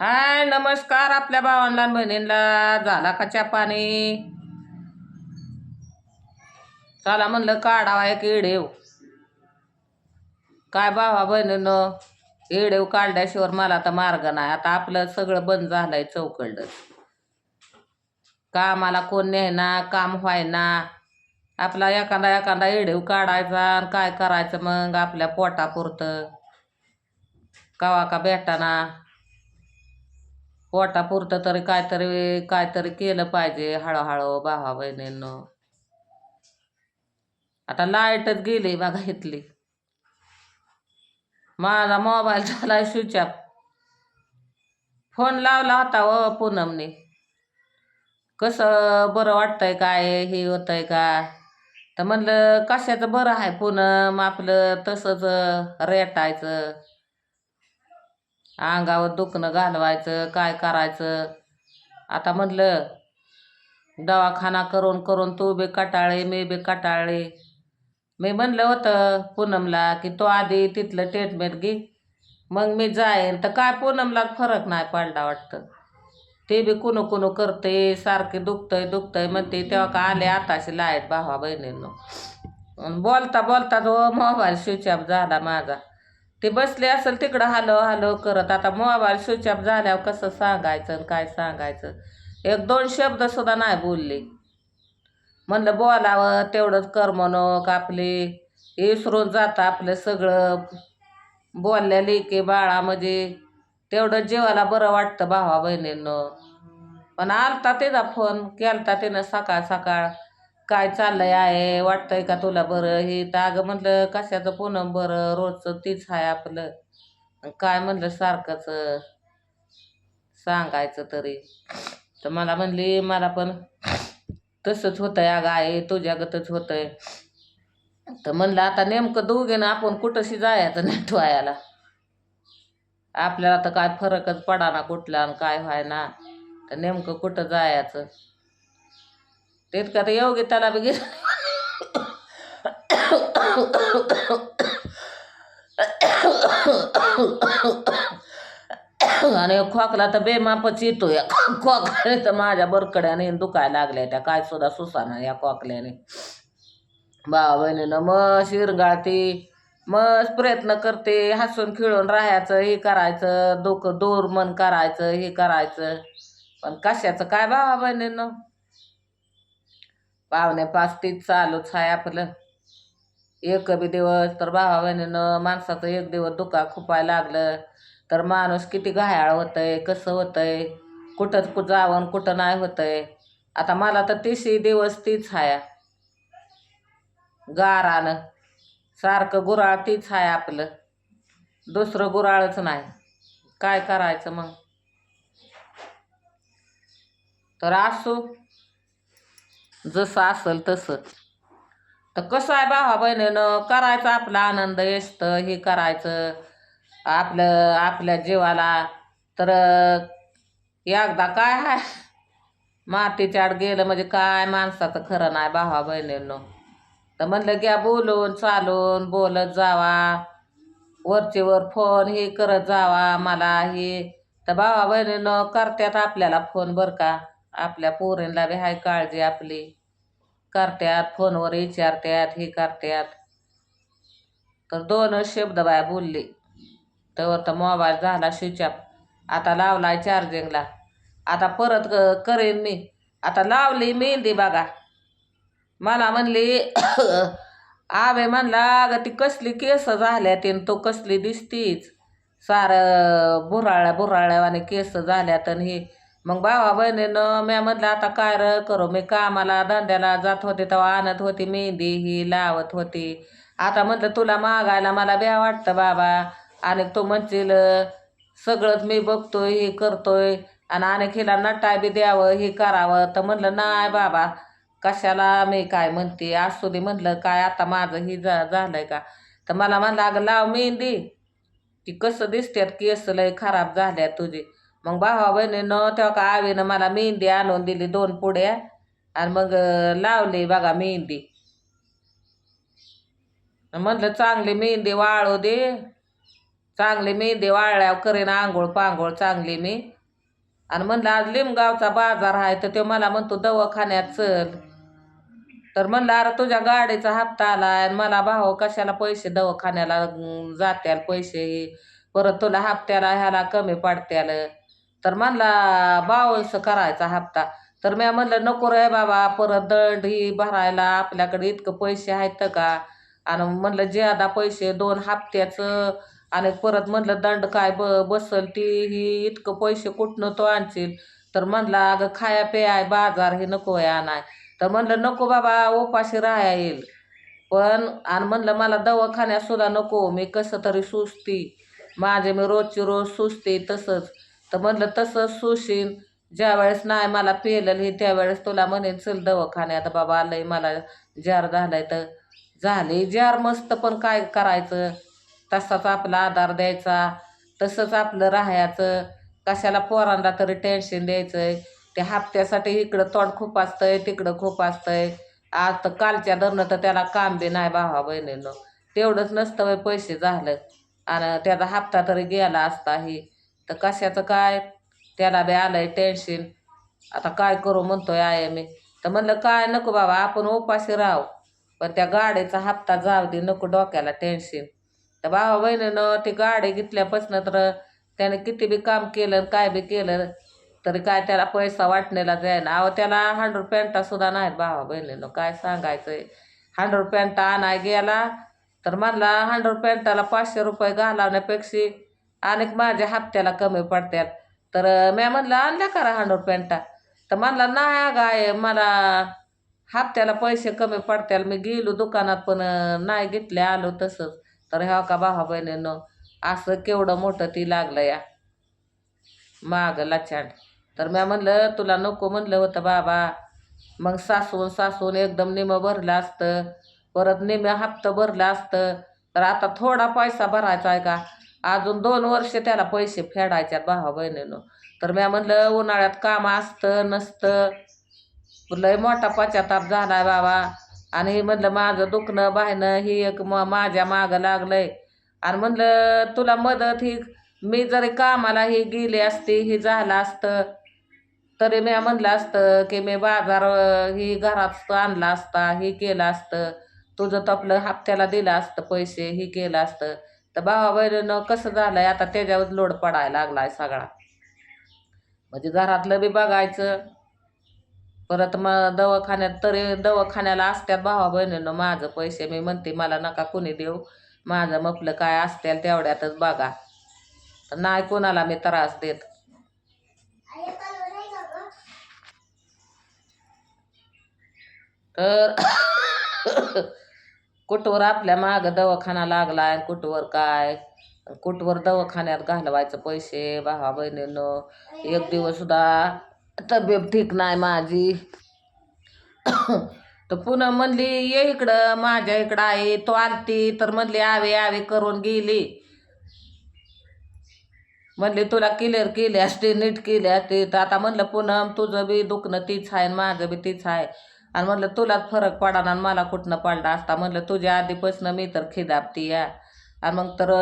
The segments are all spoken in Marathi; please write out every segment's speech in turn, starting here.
हाय नमस्कार आपल्या भावांना बहिणींना. झाला का च्या पाणी? चला म्हणलं काढावा एक इडेव. काय भावा बहिणीनं इडेव काढल्याशिवाय मला तर मार्ग नाही. आता आपलं सगळं बंद झालंय चौकडलं कामाला कोण न्यायना काम व्हायना. आपला एखादा एखादा इडेव काढायचा आणि काय करायचं मग आपल्या पोटापुरतं. कवा का भेटाना. पोटापुरतं तरी काहीतरी काहीतरी केलं पाहिजे हळूहळू भावा बहिणींनो. आता लाईटच गेली बघा इथली. माझा मोबाईल झाला स्विच ऑफ फोन लावला होता व पूनमने. कसं बरं वाटतंय काय हे होतंय का तर म्हणलं कशाचं बरं आहे पूनम? आपलं तसंच रेटायचं अंगावर दुखणं घालवायचं काय करायचं? आता म्हणलं दवाखाना करून करून तू बी कटाळे मी बी कटाळे. मी म्हणलं होतं पूनमला की तो आधी तिथलं ट्रीटमेंट घे. मग मी जाईन. तर काय पूनमला फरक नाही पडला वाटतं. ते बी कुणू कुणू करते सारखे दुखतंय दुखतंय म्हणते. तेव्हा का आले आताशी लाइट भावा बहिणींनो? बोलता बोलता तो मोबाईल स्विच ऑफ झाला माझा. ते बसले असेल तिकडं हालो हालो करत. आता मोबाईल स्विच ऑफ झाल्यावर कसं सांगायचं आणि काय सांगायचं? एक दोन शब्द सुद्धा नाही बोलले. म्हणलं बोलावं तेवढंच करमणूक आपली विसरून जातं आपलं सगळं. बोलल्या लेके बाळा म्हणजे तेवढं जीवाला बरं वाटतं भावा बहिणींनं. पण आलता तिचा फोन केलता तिनं सकाळ सकाळ. काय चाललंय आहे? वाटतंय का तुला बरं? हे तर अगं म्हणलं कशाचं पूनम बरं रोजचं तीच आहे आपलं. काय म्हणलं सारखंच? सांगायचं तरी. तर मला म्हणली मला पण तसंच होतंय अगं आहे तुझ्यागतच होतंय. तर म्हणलं आता नेमकं दोघीनं आपण कुठंशी जायचं नाही ठेवायला आपल्याला तर काय फरकच पडाना कुठला आणि काय व्हाय ना तर नेमकं कुठं जायचं? तितक्या तर योगी त्याला बी गेलं आणि खोकला तर बेमापच येतो या खोकल्याने तर माझ्या बरकड्याने दुखायला लागल्या त्या. काय सुद्धा सुसाना या खोकल्याने. भावा बहिणीनं मग शिरगाळते मग प्रयत्न करते. हसून खिळून राहायचं हे करायचं डोकं दूर मन करायचं हे करायचं. पण कशाचं? काय भावा बहिणीनं पावणे पाच तीच चालूच आहे आपलं. एक बी दिवस तर भावा बहिणीनं माणसाचं एक दिवस दुखा खुपायला लागलं. तर माणूस किती घायाळ होतंय कसं होतंय कुठंच कुठं जावं कुठं नाही होतंय. आता मला तर तिसरी दिवस तीच आहे गारानं सारखं गुराळ तीच आहे आपलं. दुसरं गुराळच नाही. काय करायचं मग? तर असू. जसं असेल तसं तर कसं आहे भावा बहिणीनं करायचं आपला आनंद येसतं हे करायचं. आपलं आपल्या जीवाला. तर एकदा काय आहे मातीच्या आड गेलं म्हणजे काय माणसाचं खरं नाही भावा बहिणींनो. तर म्हणलं घ्या बोलून चालून बोलत जावा. वरचे वर फोन हे करत जावा मला हे. तर भावा बहिणीनं करत्यात आपल्याला फोन बरं का. आपल्या पोरींला बी हाय काळजी आपली. करत्यात फोनवर विचारत्यात हे करत्यात. तर दोनच शब्द बाय बोलली. तर तर मोबाईल झाला स्विच ऑफ आता लावलाय चार्जिंगला आता परत क- करेन मी. आता लावली मेहंदी बघा. मला म्हणली आवे म्हणला अगं ती कसली केस झाल्या तीन तो कसली दिसतीच. सारं बुराळ्या बुराळ्यावाने केस झाल्यात आणि हे मग भावा बहिणीनं म्या म्हटलं आता काय र करू? मी कामाला धंद्याला जात होते तेव्हा आणत होती मेहंदी ही लावत होती. आता म्हटलं तुला मागायला मला ब्या वाटतं बाबा. आणि तू म्हणशील सगळंच मी बघतोय हे करतोय. आणि आणखीला नटाय बी द्यावं हे करावं. तर म्हणलं नाही बाबा कशाला मी काय म्हणते? असू दे म्हटलं काय आता माझं ही जा झालंय का? तर मला म्हणलं अगं लाव मेहंदी. ती कसं दिसत्यात केस लय खराब झाल्या तुझी. मग भावा बहिणीनं तेव्हा का आवीनं मला मेहंदी आणून दिली दोन पुड्या आणि मग लावली बघा मेहंदी. म्हणलं चांगली मेहंदी वाळू दे. चांगली मेहंदी वाळल्यावर करेन आंघोळ पांघोळ चांगली मी. आणि म्हणलं आज लिमगावचा बाजार आहे तर तो मला म्हणतो दवाखान्यात चल. तर म्हणलं अरे तुझ्या गाडीचा हप्ता आला आणि मला भाऊ कशाला पैसे दवाखान्याला जात्याल पैसे? परत तुला हप्त्याला ह्याला कमी पडत्याल. तर म्हणला बावनस करायचा हप्ता. तर मी म्हणलं नको रे बाबा परत दंड ही भरायला आपल्याकडे इतकं पैसे आहेत का? आणि म्हणलं ज्यादा पैसे दोन हप्त्याचं आणि परत म्हणलं दंड काय ब बसल ती ही इतकं पैसे कुठनं तो आणशील? तर म्हणला अगं खाया प्याय बाजार हे नको आहे आणाय. तर म्हणलं नको बाबा उपाशी राहाया येईल. पण आणि म्हणलं मला दवाखान्यात सुद्धा नको मी कसं तरी सुस्ती माझे मी रोजची रोज सुचते तसंच. तर म्हणलं तसंच सुशीन ज्या वेळेस नाही मला पेलं हे त्यावेळेस तुला म्हणेन चल दवाखान्यात बाबा आलंय मला जार झालाय तर झाले जार मस्त पण काय करायचं? तसाच आपला आधार द्यायचा तसंच आपलं राहायचं कशाला पोरांना तरी टेन्शन द्यायचंय? ते हप्त्यासाठी इकडं तोंड खूप असतंय तिकडं खूप असतंय. आज तर कालच्या धरणं तर त्याला काम बी नाही भावा बहिणीनं. तेवढंच नसतं पैसे झालं. आणि त्याचा हप्ता तरी गेला असता ही. तर कशाचं काय? त्याला बी आहे टेन्शन आता काय करू म्हणतोय आहे मी. तर म्हणलं काय नको बाबा आपण उपाशी राहू. पण त्या गाडीचा हप्ता जाऊ दे नको डोक्याला टेन्शन तर भावा बहिणीनं ती गाडी घेतल्यापासून तर त्याने किती बी काम केलं काय बी केलं तरी काय त्याला पैसा वाटण्याला जायना अहो त्याला हंड्रेड पॅन्टासुद्धा नाहीत भावा बहिणीनं. काय सांगायचं आहे हंड्रेड पॅन्टा आणाय गेला तर म्हणला हंड्रेड पॅन्टाला पाचशे रुपये घालवण्यापेक्षा अनेक माझ्या हप्त्याला कमी पडतात तर म्या म्हणलं आणल्या करा हंड्रेड पॅन्टा तर म्हणला नाही गाय मला हप्त्याला पैसे कमी पडत्याल. मी गेलो दुकानात पण नाही घेतले आलो तसंच. तर ह्या का भावा बहिणीनं असं केवढं मोठं ती लागलं या. माग लाचांड तर म्या म्हणलं तुला नको म्हणलं होतं बाबा. मग सासून सासून एकदम निमं भरलं असतं. परत निम्या हप्ता भरलं असतं. तर आता थोडा पैसा भरायचा आहे का? अजून दोन वर्ष त्याला पैसे फेडायच्यात भावा बहिणीनं. तर मी म्हणलं उन्हाळ्यात काम असतं नसतं. लय मोठा पश्चाताप झाला बाबा. आणि म्हणलं माझं दुखणं बाहणं ही एक म माझ्या मागं लागलंय. आणि म्हणलं तुला मदत ही मी जरी कामाला ही गेली असती ही झालं असतं. तरी मी म्हणलं असतं की मी बाजार ही घरात आणला असता ही केलं असतं. तुझं तपलं हप्त्याला दिलं असतं पैसे ही केलं असतं. तर भावा बहिणीनं कसं आहे आता त्याच्यावर लोड पडायला लागला आहे सगळा. म्हणजे घरातलं बी बघायचं. परत मग दवाखान्यात तरी दवाखान्याला असत्यात भावा बहिणीनं माझं पैसे. मी म्हणते मला नका कोणी देऊ. माझं मपलं काय असतील तेवढ्यातच बघा. तर नाही कोणाला मी त्रास देत. तर कुठवर आपल्या मागं दवाखाना लागलाय कुठवर काय? कुठवर दवाखान्यात घालवायचं पैसे? भावा बहिणीनं एक दिवस सुद्धा तब्येत ठीक नाही माझी. तर पुन्हा म्हणली ये इकडं माझ्या इकडं आहे तो आलती. तर म्हणली आवे आवे करून गेली. म्हणली तुला क्लिअर केली असते नीट केली असते. तर आता म्हणलं पुन्हा तुझं बी दुखणं तीच आहे आणि माझं बी तीच आहे. आणि म्हणलं तुलाच फरक पडाना आणि मला कुठनं पडला असता? म्हणलं तुझ्या आधीपासून मी तर खिदापती या आणि मग तर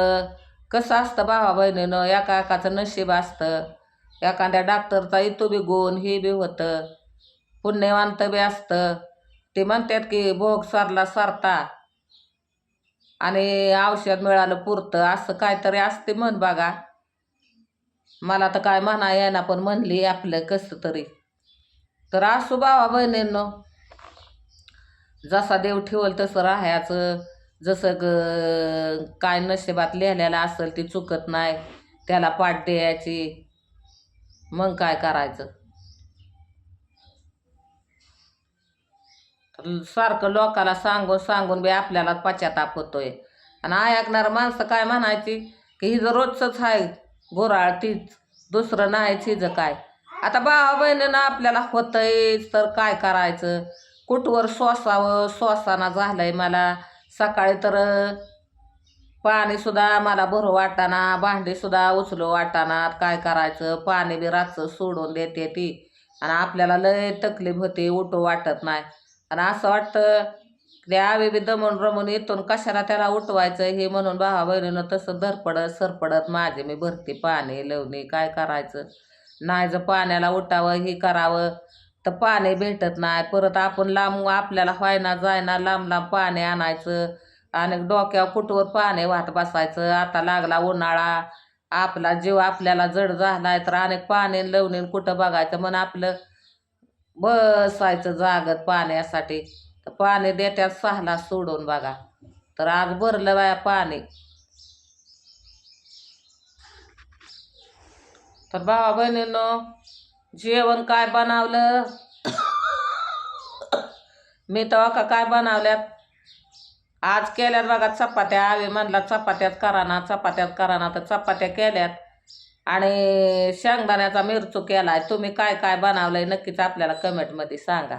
कसं असतं भावा बहिणीनं? एका एकाचं नशीब असतं. एखाद्या डॉक्टरचा इतो बी गुण हे बी होतं. पुण्यवंत बी असतं. ते म्हणतात की भोग सरला सरता. आणि औषध मिळालं पुरतं. असं काहीतरी असते म्हण बघा. मला तर काय म्हणा येईना पण म्हणली आपलं कसं तरी. तर असू बाबा बहिणींनो. जसा देव ठेवल तसं राहायचं. जसं ग काय नशिबात लिहिलेलं असेल ती चुकत नाही त्याला पाठ द्यायची. मग काय करायचं? सारखं लोकाला सांगून सांगून बी आपल्याला पश्चाताप होतोय. आणि ऐकणार माणसं काय म्हणायची? की हिजं रोजचंच आहे गोराळ तीच दुसरं नाही हिजं काय. आता भावा बहिणीनं आपल्याला होतंय तर काय करायचं? कुठवर श्वासावं श्वासाना झालं आहे मला. सकाळी तर पाणीसुद्धा मला भरू वाटाना. भांडीसुद्धा उचलू वाटाना. काय करायचं? पाणी बी रातचं सोडून देते ती. आणि आपल्याला लय तकलीफ होते उठू वाटत नाही. आणि असं वाटतं द्यावे बी दमून रमून इथून कशाला त्याला उठवायचं? हे म्हणून भावा बहिणीनं तसं धरपडत सरपडत माझे मी भरते पाणी लवणी काय करायचं? नाही जर पाण्याला उठावं हे करावं. तर पाणी भेटत नाही. परत आपण लांब आपल्याला व्हायना जायना लांब लांब पाणी आणायचं आणि डोक्यावर कुठवर पाणी वाहत बसायचं. आता लागला उन्हाळा. आपला जीव आपल्याला जड झालाय तर अनेक पाणी लवणीन कुठं बघायचं? म्हणून आपलं बसायचं जागत पाण्यासाठी. तर पाणी देत्यात सहाला सोडून बघा. तर आज भरलं बाया पाणी. तर भावा बहिणींनो जेवण काय बनवलं? मी तेव्हा का काय बनवल्यात? आज केल्यात बघा चपात्या. आवे म्हणला चपात्यात करा ना चपात्यात करा ना. तर चपात्या केल्यात आणि शेंगदाण्याचा मिरचू केला आहे तुम्ही काय काय बनवलंय नक्कीच आपल्याला कमेंटमध्ये सांगा.